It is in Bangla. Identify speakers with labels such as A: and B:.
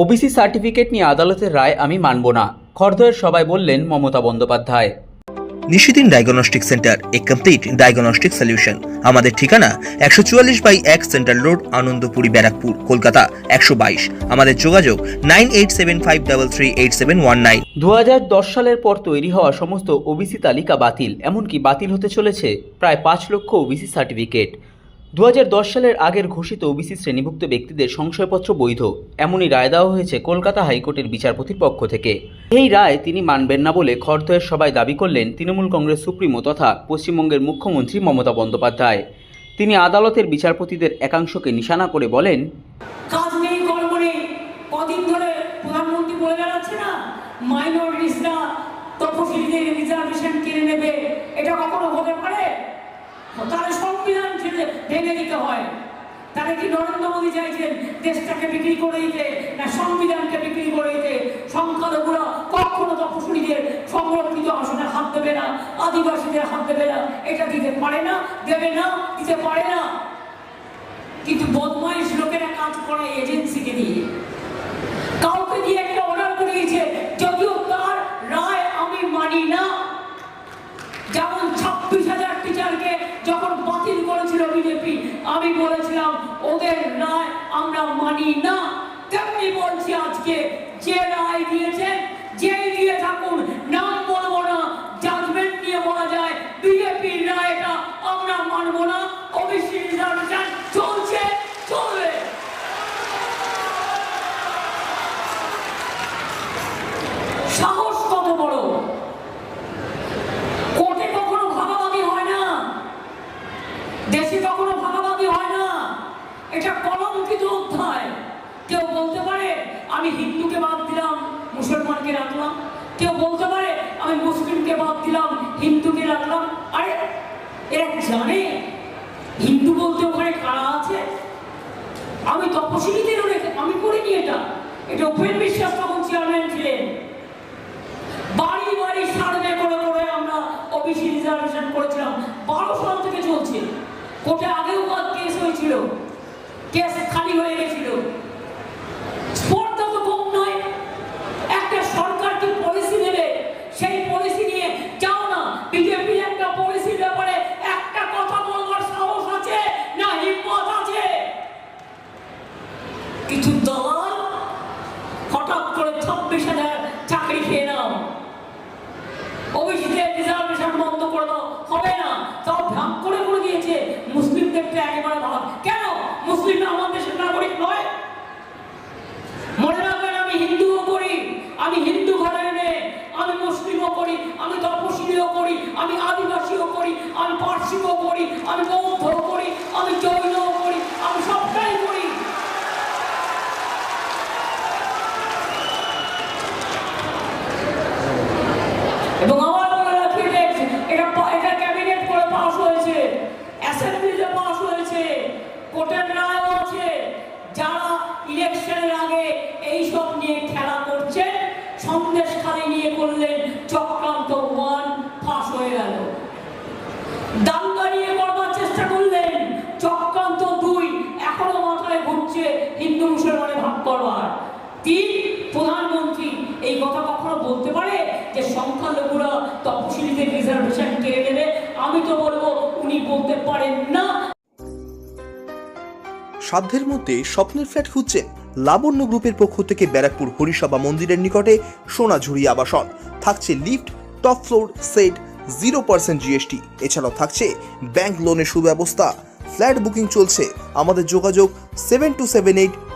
A: ওবিসি সার্টিফিকেট নিয়ে আদালতের রায় আমি মানব না। খর্দয়ের সবাই বললেন মমতা বন্দ্যোপাধ্যায়।
B: নিশিদিন ডায়াগনস্টিক সেন্টার এ কমপ্লিট ডায়াগনস্টিক সলিউশন আমাদের ঠিকানা একশো চুয়াল্লিশ বাই এক সেন্ট্রাল রোড আনন্দপুরি ব্যারাকপুর কলকাতা একশো বাইশ। আমাদের যোগাযোগ nine eight seven five double three eight seven one nine.
A: দু হাজার দশ সালের পর তৈরি হওয়া সমস্ত ওবিসি তালিকা বাতিল। এমনকি বাতিল হতে চলেছে প্রায় পাঁচ লক্ষ ওবিসি সার্টিফিকেট দু হাজার দশ সালের আগের ঘোষিত ওবিসি শ্রেণীভুক্ত ব্যক্তিদের সংশয়পত্র বৈধ। এমনই রায় দেওয়া হয়েছে কলকাতা হাইকোর্টের বিচারপতির পক্ষ থেকে। এই রায় তিনি মানবেন না বলে খরতয়ের সবাই দাবি করলেন তৃণমূল কংগ্রেস সুপ্রিমো তথা পশ্চিমবঙ্গের মুখ্যমন্ত্রী মমতা বন্দ্যোপাধ্যায়। তিনি আদালতের বিচারপতিদের একাংশকে নিশানা করে বলেন,
C: কাজ ছেড়ে ভেঙে দিতে হয়। তাহলে কি নরেন্দ্র মোদী চাইছেন দেশটাকে বিক্রি করে দিতে না সংবিধানকে বিক্রি করে দিতে? সংখ্যালঘুরা কখনো তপশিলীদের সংরক্ষিত আসনে হাত দেবে না, আদিবাসীদের হাত দেবে না। এটা দিতে পারে না, দেবে না, দিতে পারে না। কিন্তু বদমাইশ লোকেরা কাজ করে এজেন্সিকে দিয়ে কাউকে দিয়ে একটা অর্ডার করিয়েছে যদিও তার রায় আমি মানি না যেমন ছাব্বিশ হাজার টিচারকে যখন বাতিল করেছিল বিজেপি আমি বলেছিলাম ওদের রায় আমরা মানি না। তেমনি বলছি আজকে যে রায় দিয়েছেন যেই দিয়ে থাকুন নাম বলব না জাজমেন্ট নিয়ে বলা যায় বিজেপির রায়টা আমরা মানবো না ওবিসি রিজার্ভেশন চলছে চলবে সাহস কত বড় কোর্টে কখনো ভাগাভাগি হয় না দেশে কখনো ভাগাভাগি হয় না এটা কলঙ্কিত অধ্যায় কেউ বলতে পারে আমি হিন্দুকে বাদ দিলাম, মুসলমানকে রাখলাম। কেউ বলতে পারে, আমি মুসলিমকে বাদ দিলাম, হিন্দুকে রাখলাম। আরে, এরা জানে? হিন্দু বলতে ওখানে কারা আছে? আমি তপশিলীদেরও রেখে আমি করিনি এটা। এটা উপেন বিশ্বাস তখন চেয়ারম্যান ছিলেন। বাড়ি বাড়ি সার্ভে করে করে আমরা ওবিসি রিজার্ভেশন করেছিলাম। বারো সাল থেকে চলছে। কোর্টে আগেও কেস হয়েছিল। কেস খালি হয়ে গেছিল স্পর্ধা তো কম নয় একটা সরকার কি পলিসি নেবে সেই পলিসি নিয়ে যাও না বিজেপি একটা পলিসির ব্যাপারে একটা কথা বলবার সাহস আছে না হিম্মত আছে কিছু দল হঠাৎ করে ছাব্বিশ হাজার চাকরি খেয়ে নাও ওবিসিদের রিজার্ভেশন বন্ধ করে দাও হবে না তাও ভাগ করে করে দিয়েছে মুসলিমদেরকে একেবারে ভাগ কেন? মুসলিমরা আমার দেশের নাগরিক নয়। মনে রাখবেন, আমি হিন্দুও করি, আমি হিন্দু ঘরের মেয়ে, আমি মুসলিমও করি, আমি তপশিলীও করি, আমি আদিবাসীও করি, আমি পার্সিকও করি, আমি বৌদ্ধও করি, আমি জৈনও করি, আমি সবটাই করি। এবং তিন প্রধানমন্ত্রী, এই কথা কখনো বলতে পারে যে সংখ্যালঘুরা তপশিলীদের রিজার্ভেশন কেড়ে নেবে? আমি তো বলব, উনি বলতে পারেন না।
B: সাধ্যের মধ্যে স্বপ্নের ফ্ল্যাট খুঁজছেন লাবণ্য গ্রুপের পক্ষ থেকে ব্যারাকপুর হরিসভা মন্দিরের নিকটে সোনাঝুরি আবাসন। থাকছে lift, top floor, set, zero percent GST. এছাড়াও থাকছে ব্যাংক লোনের সুব্যবস্থা। ফ্ল্যাট বুকিং চলছে। আমাদের যোগাযোগ seven two seven eight